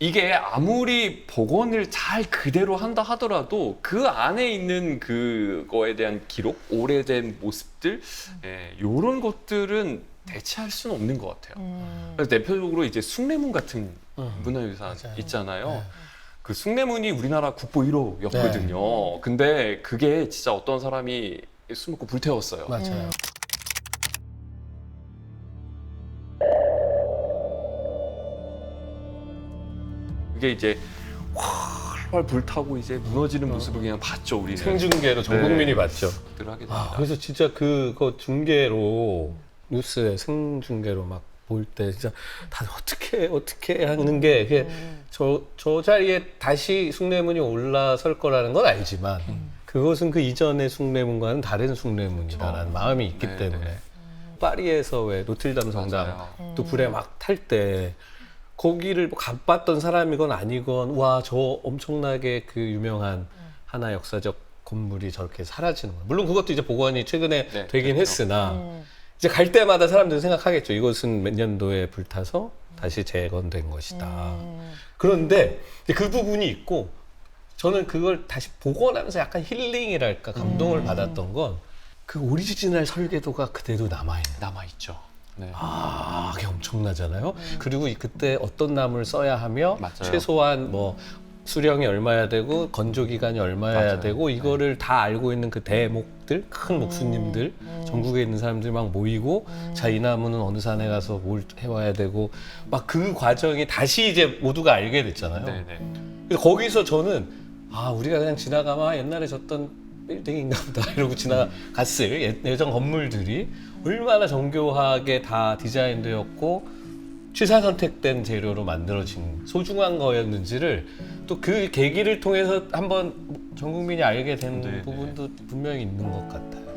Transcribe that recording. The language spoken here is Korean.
이게 아무리 복원을 잘 그대로 한다 하더라도 그 안에 있는 그거에 대한 기록, 오래된 모습들, 예, 이런 것들은 대체할 수는 없는 것 같아요. 음. 그래서 대표적으로 이제 숭례문 같은 음. 문화유산 맞아요. 있잖아요. 네. 그 숭례문이 우리나라 국보 1호였거든요. 근데 그게 진짜 어떤 사람이 술 먹고 불태웠어요. 맞아요. 음. 그게 이제 활활 불타고 이제 무너지는 모습을 그냥 봤죠 우리는. 생중계로 전 국민이 네. 봤죠. 들 하게 아, 됩니다. 그래서 진짜 그거 중계로 뉴스에 생중계로 막 볼 때 진짜 다들 어떻게 어떻게 하는 게 이게 음. 저, 저 자리에 다시 숭례문이 올라설 거라는 건 알지만 그것은 그 이전의 숭례문과는 다른 숭례문이다라는 그렇죠. 마음이 있기 네, 때문에 네. 파리에서 왜 노틀담 성당 맞아요. 또 불에 막 탈 때 거기를 뭐 가봤던 사람이건 아니건 와 저 엄청나게 그 유명한 하나 역사적 건물이 저렇게 사라지는 거 물론 그것도 이제 복원이 최근에 네, 되긴 그렇죠. 했으나 음. 이제 갈 때마다 사람들은 생각하겠죠 이것은 몇 년도에 불타서 다시 재건된 것이다 음. 그런데 이제 그 부분이 있고 저는 그걸 다시 복원하면서 약간 힐링이랄까 감동을 음. 받았던 건 그 오리지널 설계도가 그대로 남아 있는 남아 있죠. 네. 아, 그게 엄청나잖아요. 그리고 이- 그때 어떤 나무를 써야 하며 맞아요. 최소한 뭐 수령이 얼마야 되고 건조 기간이 얼마야 맞아요. 되고 이거를 다 알고 있는 그 대목들, 큰 목수님들, 전국에 있는 사람들 막 모이고 자 이 나무는 어느 산에 가서 뭘 해와야 되고 막 그 과정이 다시 이제 모두가 알게 됐잖아요. 네네. 그래서 거기서 저는 아 우리가 그냥 지나가면 아, 옛날에 졌던 빌딩인가 보다 이러고 지나갔을 예- 예전 건물들이 얼마나 정교하게 다 디자인되었고 취사 선택된 재료로 만들어진 소중한 거였는지를 또 그 계기를 통해서 한번 전 국민이 알게 된 네, 네. 부분도 분명히 있는 것 같아요.